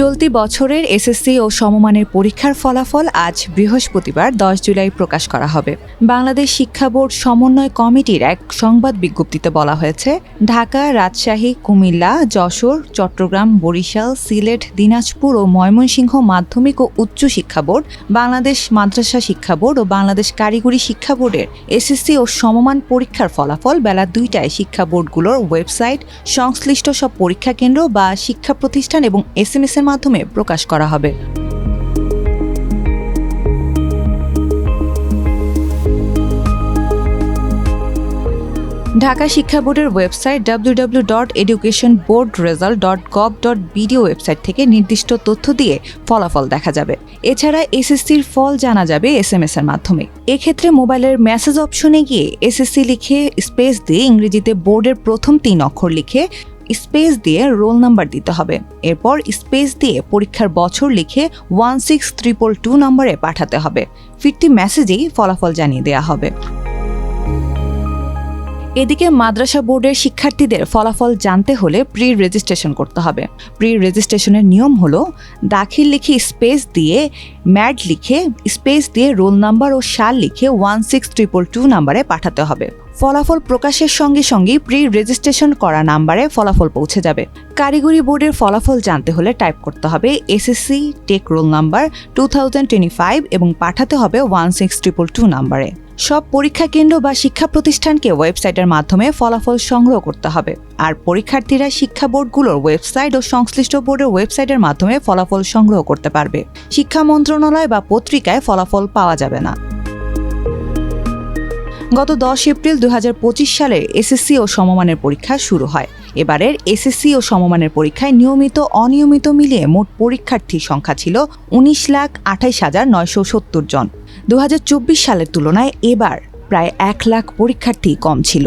চলতি বছরের এসএসসি ও সমমানের পরীক্ষার ফলাফল আজ বৃহস্পতিবার, দশ জুলাই প্রকাশ করা হবে। বাংলাদেশ শিক্ষা বোর্ড সমন্বয় কমিটির এক সংবাদ বিজ্ঞপ্তিতে বলা হয়েছে, ঢাকা, রাজশাহী, কুমিল্লা, যশোর, চট্টগ্রাম, বরিশাল, সিলেট, দিনাজপুর ও ময়মনসিংহ মাধ্যমিক ও উচ্চ শিক্ষা বোর্ড, বাংলাদেশ মাদ্রাসা শিক্ষা বোর্ড ও বাংলাদেশ কারিগরি শিক্ষা বোর্ডের এসএসসি ও সমমান পরীক্ষার ফলাফল বেলা দুইটায় শিক্ষা বোর্ডগুলোর ওয়েবসাইট, সংশ্লিষ্ট সব পরীক্ষা কেন্দ্র বা শিক্ষা প্রতিষ্ঠান এবং এসএমএস এর মাধ্যমে প্রকাশ করা হবে। ঢাকা শিক্ষা বোর্ডের website W dot education board result dot gov dot BD website থেকে নির্দিষ্ট তথ্য দিয়ে ফলাফল দেখা যাবে। এছাড়া এসএসসির ফল জানা যাবে এস এম এস এর মাধ্যমে। এক্ষেত্রে মোবাইলের মেসেজ অপশনে গিয়ে এসএসসি লিখে স্পেস দিয়ে ইংরেজিতে বোর্ডের প্রথম তিন অক্ষর লিখে স্পেস দিয়ে রোল নাম্বার দিতে হবে। এরপর স্পেস দিয়ে পরীক্ষার বছর লিখে ওয়ান সিক্স ত্রিপল টু নম্বরে পাঠাতে হবে। ফিরতি মেসেজেই ফলাফল জানিয়ে দেওয়া হবে। এদিকে মাদ্রাসা বোর্ডের শিক্ষার্থীদের ফলাফল জানতে হলে প্রি রেজিস্ট্রেশন করতে হবে। প্রি রেজিস্ট্রেশনের নিয়ম হলো দাখিল লিখে স্পেস দিয়ে ম্যাড লিখে স্পেস দিয়ে রোল নাম্বার ও সাল লিখে ওয়ান সিক্স ট্রিপল টু নাম্বারে পাঠাতে হবে। ফলাফল প্রকাশের সঙ্গে সঙ্গেই প্রি রেজিস্ট্রেশন করা নাম্বারে ফলাফল পৌঁছে যাবে। কারিগরি বোর্ডের ফলাফল জানতে হলে টাইপ করতে হবে SSC tech roll number two এবং পাঠাতে হবে ওয়ান সিক্স ট্রিপল টু নাম্বারে। সব পরীক্ষা কেন্দ্র বা শিক্ষা প্রতিষ্ঠানকে ওয়েবসাইটের মাধ্যমে ফলাফল সংগ্রহ করতে হবে। আর পরীক্ষার্থীরা শিক্ষা বোর্ডগুলোর ওয়েবসাইট ও সংশ্লিষ্ট বোর্ডের ওয়েবসাইটের মাধ্যমে ফলাফল সংগ্রহ করতে পারবে। শিক্ষা মন্ত্রণালয় বা পত্রিকায় ফলাফল পাওয়া যাবে না। গত দশ এপ্রিল দু সালের এসএসসি ও সমমানের পরীক্ষা শুরু হয়। এবারের এসএসসি ও সমমানের পরীক্ষায় নিয়মিত, অনিয়মিত মিলিয়ে মোট পরীক্ষার্থীর সংখ্যা ছিল উনিশ লাখ আঠাইশ হাজার নয়শো সত্তর জন। দু হাজার চব্বিশ সালের তুলনায় এবার প্রায় এক লাখ পরীক্ষার্থী কম ছিল।